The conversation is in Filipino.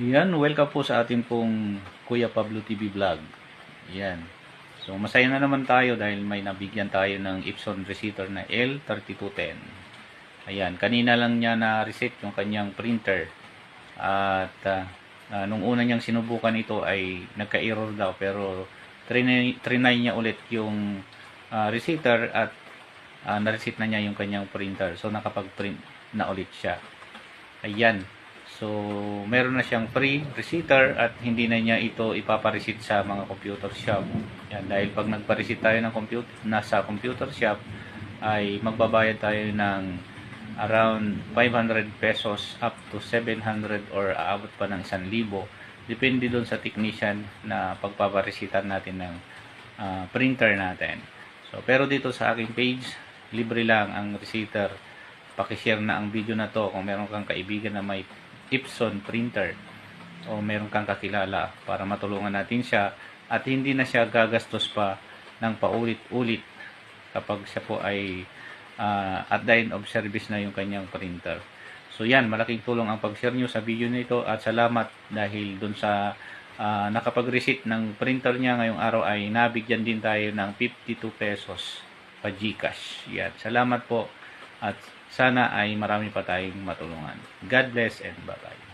Yan, welcome po sa ating pong Kuya Pablo TV vlog. Yan. So, masaya na naman tayo dahil may nabigyan tayo ng Epson receiver na L3210. Ayan, kanina lang niya na-reset yung kanyang printer. At ah, ah, nung una niyang sinubukan ito ay nagka-error daw pero trinay, trinay niya ulit yung ah, receiver at ah, na-reset na niya yung kanyang printer. So, nakapag-print na ulit siya. Ayan. So, meron na siyang free receiver at hindi na niya ito ipaparesit sa mga computer shop. Yan, dahil pag nagparesit tayo ng computer, nasa computer shop, ay magbabayad tayo ng around 500 pesos up to 700 or aabot pa ng 1,000. Depende doon sa technician na pagpaparesitan natin ng ah, printer natin. So, pero dito sa aking page, libre lang ang receiver. Pakishare na ang video na to kung meron kang kaibigan na may Epson printer o meron kang kakilala para matulungan natin siya at hindi na siya gagastos pa ng paulit-ulit kapag siya po ay ah, at the of service na yung kanyang printer. So yan, malaking tulong ang pag-share nyo sa video nito at salamat dahil dun sa ah, nakapag-receipt ng printer niya ngayong araw ay nabigyan din tayo ng 52 pesos pa Gcash. Yan, salamat po at sana ay marami pa tayong matulungan. God bless and bye-bye.